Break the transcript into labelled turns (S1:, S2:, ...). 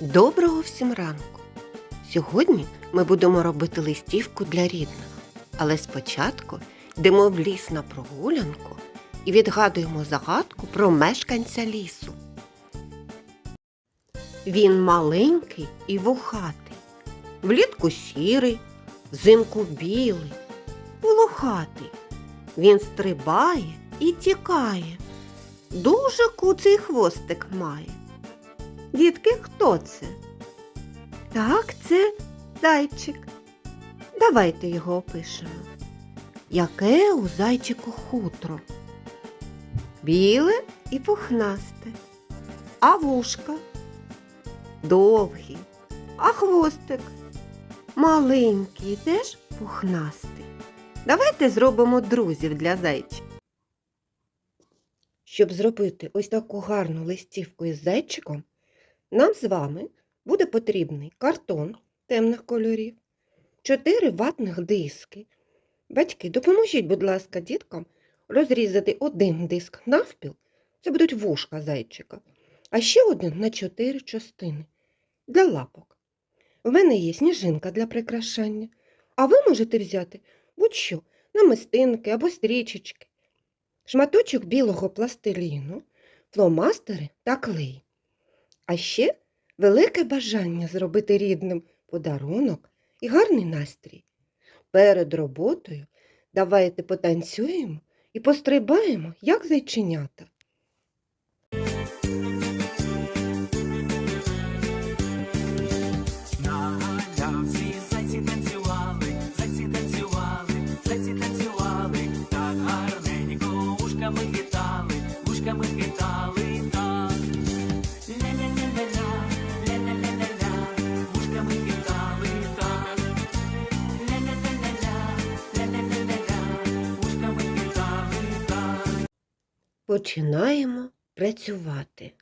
S1: Доброго всім ранку! Сьогодні ми будемо робити листівку для рідних, але спочатку йдемо в ліс на прогулянку і відгадуємо загадку про мешканця лісу. Він маленький і вухатий, влітку сірий, взимку білий, волохатий. Він стрибає і тікає. Дуже куций хвостик має. Дітки, хто це? Так, це зайчик. Давайте його опишемо. Яке у зайчику хутро? Біле і пухнасте. А вушка? Довгі. А хвостик? Маленький, теж пухнастий. Давайте зробимо друзів для зайчика. Щоб зробити ось таку гарну листівку із зайчиком, нам з вами буде потрібний картон темних кольорів, 4 ватних диски. Батьки, допоможіть, будь ласка, діткам розрізати один диск навпіл, це будуть вушка зайчика, а ще один на 4 частини для лапок. В мене є сніжинка для прикрашання, а ви можете взяти будь-що намистинки або стрічечки, шматочок білого пластиліну, фломастери та клей. А ще велике бажання зробити рідним подарунок і гарний настрій. Перед роботою давайте потанцюємо і пострибаємо, як зайченята.
S2: На галявці зайці танцювали,
S1: Починаємо працювати.